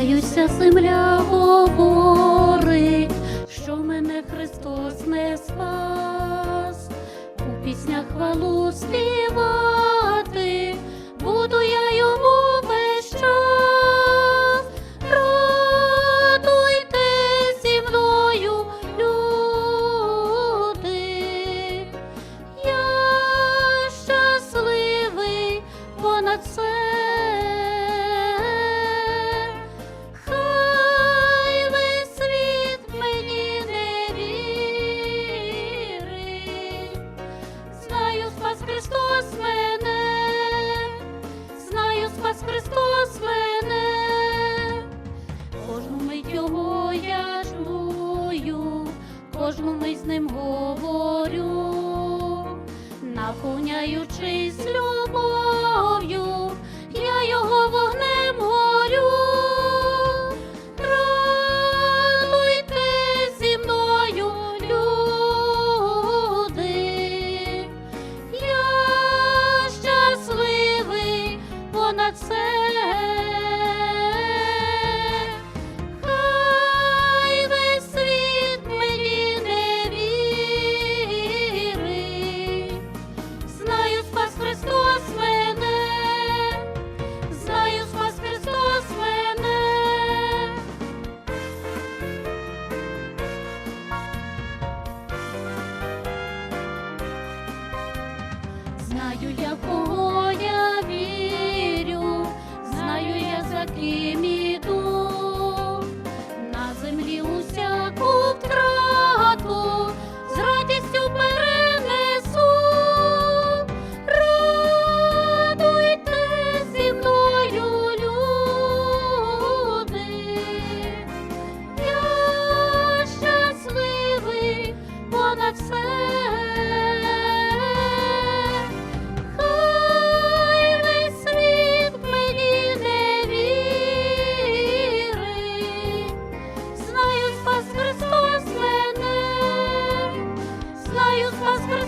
Каюся, земля говорить, що мене Христос не спас. У піснях хвалу співати, буду я йому весь час. Радуйте зі мною, люди. Я щасливий понад все. Кожну мить з ним говорю, наповняючись любов'ю, Знаю, я Christmas.